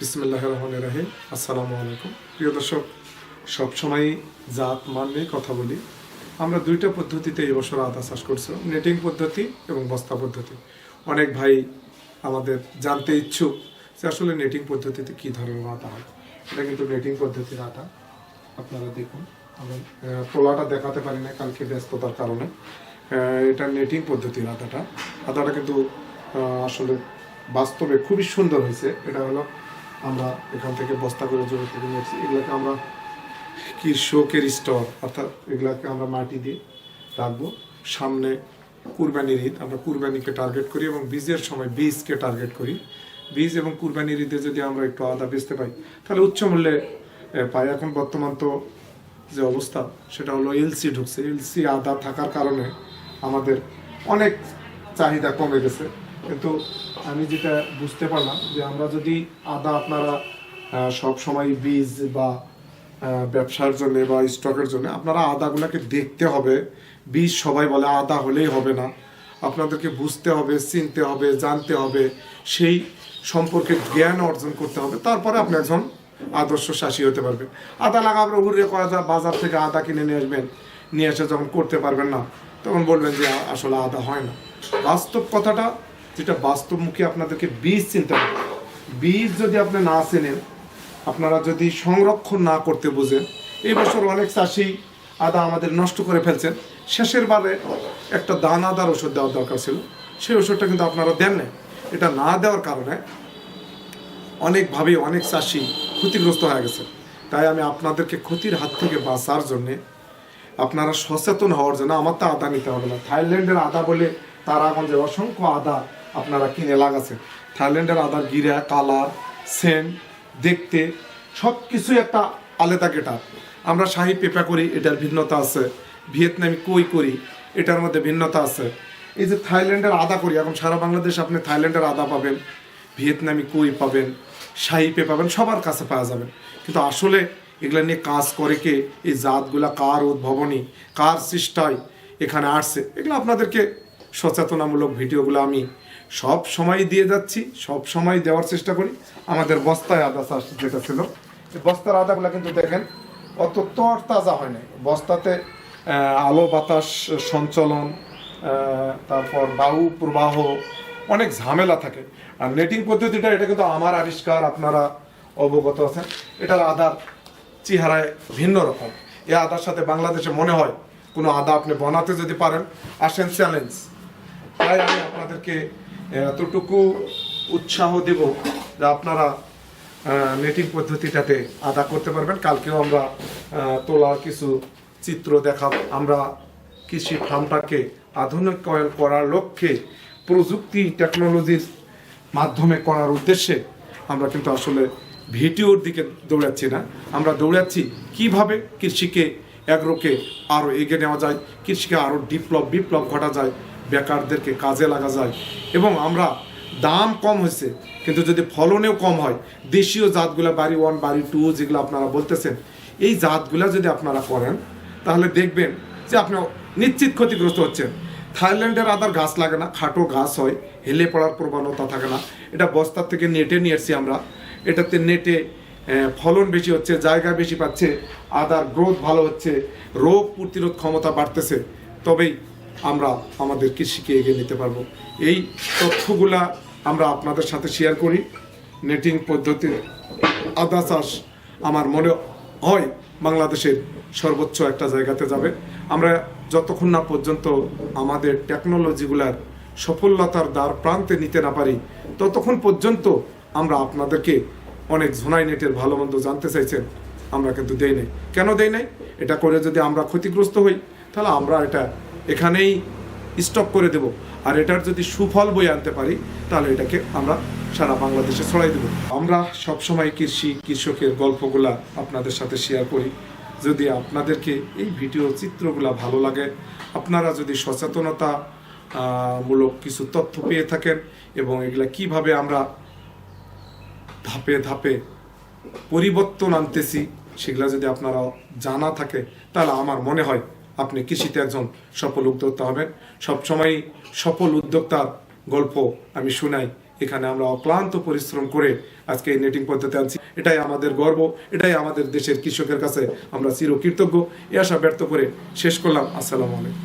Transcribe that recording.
বিসমুল্লাহ রহমান রাহিম। আসসালামু আলাইকুম প্রিয় দর্শক সবসময় জাত মান নিয়ে কথা বলি। আমরা দুইটা পদ্ধতিতে এই বছর আদা চাষ করছি নেটিং পদ্ধতি এবং বস্তা পদ্ধতি। অনেক ভাই আমাদের জানতে ইচ্ছুক যে আসলে নেটিং পদ্ধতিতে কী ধরনের আদা হয়। এটা কিন্তু নেটিং পদ্ধতির আদা। আপনারা দেখুন আমি আহ, তোলাটা দেখাতে পারি না কালকে ব্যস্ততার কারণে। এটা নেটিং পদ্ধতির আদাটা। আদাটা কিন্তু আসলে বাস্তবে খুবই সুন্দর হয়েছে। এটা হলো আমরা এখান থেকে বস্তা করে জমি থেকে নিয়েছি। এগুলোকে আমরা কৃষকের স্টক অর্থাৎ এগুলাকে আমরা মাটি দিয়ে রাখব। সামনে কুরবানির ঈদ, আমরা কুরবানিকে টার্গেট করি এবং বীজের সময় বীজকে টার্গেট করি। বীজ এবং কুরবানির ঈদে যদি আমরা একটু আদা বেচতে পাই, তাহলে উচ্চ মূল্যে পাই। এখন বর্তমান তো যে অবস্থা, সেটা হলো এলসি ঢুকছে। এলসি আদা থাকার কারণে আমাদের অনেক চাহিদা কমে গেছে। কিন্তু আমি যেটা বুঝতে পারলাম যে আমরা যদি আদা আপনারা সব সময় বীজ বা ব্যবসার জন্য বা স্টকের জন্য আপনারা আদাগুলোকে দেখতে হবে। বীজ সবাই বলে আদা হলেই হবে না। আপনাদেরকে বুঝতে হবে, চিনতে হবে, জানতে হবে, সেই সম্পর্কে জ্ঞান অর্জন করতে হবে। তারপরে আপনি একজন আদর্শ শাসী হতে পারবেন। আদা লাগাবেন উড়ে করা বাজার থেকে আদা কিনে নিয়ে আসবেন, নিয়ে এসে যখন করতে পারবেন না, তখন বলবেন যে আসলে আদা হয় না। বাস্তব কথাটা যেটা বাস্তবমুখী আপনাদেরকে বীজ চিনতে হবে। বীজ যদি আপনি না চেনেন, আপনারা যদি সংরক্ষণ না করতে বুঝেন, এই বছর অনেক চাষি আদা আমাদের নষ্ট করে ফেলছেন। শেষের বারে একটা দানাদার ওষুধ দেওয়ার দরকার ছিল। সেই ওষুধটা কিন্তু আপনারা দেন না এটা না দেওয়ার কারণে অনেকভাবে অনেক চাষি ক্ষতিগ্রস্ত হয়ে গেছে। তাই আমি আপনাদেরকে ক্ষতির হাত থেকে বাঁচার জন্যে আপনারা সচেতন হওয়ার জন্য আমার তো আদা নিতে হবে না। থাইল্যান্ডের আদা বলে তারাগঞ্জে অসংখ্য আদা আপনারা কিনে লাগাচ্ছেন। থাইল্যান্ডের আদার গিরা, কালার সেন্ট দেখতে সব কিছুই একটা আলাদা গেটার। আমরা শাহি পেপা করি, এটার ভিন্নতা আছে। ভিয়েতনামি কই করি, এটার মধ্যে ভিন্নতা আছে। এই যে থাইল্যান্ডের আদা করি, এখন সারা বাংলাদেশ আপনি থাইল্যান্ডের আদা পাবেন, ভিয়েতনামি কই পাবেন, শাহি পে পাবেন, সবার কাছে পাওয়া যাবেন কিন্তু আসলে এগুলা নিয়ে কাজ করে কে? এই জাতগুলা কার উদ্ভাবনী, কার সৃষ্টায় এখানে আসছে? এগুলো আপনাদেরকে সচেতনামূলক ভিডিওগুলো আমি সব সময় দিয়ে যাচ্ছি, সব সময় দেওয়ার চেষ্টা করি। আমাদের বস্তায় আদা চাষ যেটা ছিল বস্তার আদাগুলো কিন্তু দেখেন, অত তর তাজা হয় না বস্তাতে আলো, বাতাস, সঞ্চলন তারপর বায়ু প্রবাহ, অনেক ঝামেলা থাকে। আর নেটিং পদ্ধতিটা, এটা কিন্তু আমার আবিষ্কার, আপনারা অবগত আছেন। এটার আদার চেহারায় ভিন্ন রকম। এই আদার সাথে বাংলাদেশে মনে হয় কোনো আদা আপনি বানাতে যদি পারেন, আসেন চ্যালেঞ্জ। তাই আমি আপনাদেরকে এতটুকু উৎসাহ দেব যে আপনারা নেটিং পদ্ধতিটাতে আদা করতে পারবেন। কালকেও আমরা তোলা কিছু চিত্র দেখাব। আমরা কৃষি ফার্মটাকে আধুনিকায়ন করার লক্ষ্যে, প্রযুক্তি, টেকনোলজির মাধ্যমে করার উদ্দেশ্যে আমরা কিন্তু আসলে ভিডিওর দিকে দৌড়াচ্ছি না। আমরা দৌড়াচ্ছি কীভাবে কৃষিকে অ্যাগ্রোকে আরও এগিয়ে নেওয়া যায়, কৃষিকে আরও ডিপ্লব বিপ্লব ঘটা যায় বেকারদেরকে কাজে লাগা যায়। এবং আমরা দাম কম হয়েছে, কিন্তু যদি ফলনেও কম হয়, দেশীয় জাতগুলো বাড়ি ওয়ান, বাড়ি টু, যেগুলো আপনারা বলতেছেন, এই জাতগুলো যদি আপনারা করেন, তাহলে দেখবেন যে আপনি নিশ্চিত ক্ষতিগ্রস্ত হচ্ছেন। থাইল্যান্ডের আদার গাছ লাগে না, খাটো গাছ হয়, হেলে পড়ার প্রবণতা থাকে না। এটা বস্তার থেকে নেটে নিয়ে এসছি আমরা। এটাতে নেটে ফলন বেশি হচ্ছে, জায়গা বেশি পাচ্ছে, আদার গ্রোথ ভালো হচ্ছে, রোগ প্রতিরোধ ক্ষমতা বাড়তেছে। তবেই আমরা আমাদের কৃষিকে এগিয়ে নিতে পারব। এই তথ্যগুলা আমরা আপনাদের সাথে শেয়ার করি। নেটিং পদ্ধতির আদা চাষ আমার মনে হয় বাংলাদেশের সর্বোচ্চ একটা জায়গাতে যাবে। আমরা যতক্ষণ না পর্যন্ত আমাদের টেকনোলজিগুলার সফলতার দ্বার প্রান্তে নিতে না পারি, ততক্ষণ পর্যন্ত আমরা আপনাদেরকে অনেক ঝোনাই নেটের ভালো মন্দ জানতে চাইছেন, আমরা কিন্তু দেই নাই। কেন দেই নাই? এটা করে যদি আমরা ক্ষতিগ্রস্ত হই, তাহলে আমরা এটা এখানেই স্টপ করে দেব। আর এটার যদি সুফল বই আনতে পারি, তাহলে এটাকে আমরা সারা বাংলাদেশে ছড়াই দেব। আমরা সবসময় কৃষি, কৃষকের গল্পগুলা আপনাদের সাথে শেয়ার করি। যদি আপনাদেরকে এই ভিডিও চিত্রগুলা ভালো লাগে, আপনারা যদি সচেতনতা মূলক কিছু তথ্য পেয়ে থাকেন এবং এগুলা কীভাবে আমরা ধাপে ধাপে পরিবর্তন আনতেছি, সেগুলা যদি আপনারা জানা থাকে, তাহলে আমার মনে হয় আপনি কৃষিতে একজন সফল উদ্যোক্তা হবেন। সবসময় সফল উদ্যোক্তার গল্প আমি শুনাই। এখানে আমরা অক্লান্ত পরিশ্রম করে আজকে এই নেটিং পদ্ধতি আনছি। এটাই আমাদের গর্ব, এটাই আমাদের দেশের কৃষকের কাছে আমরা চিরকৃতজ্ঞ। এ আশা ব্যর্থ করে শেষ করলাম। আসসালামু আলাইকুম।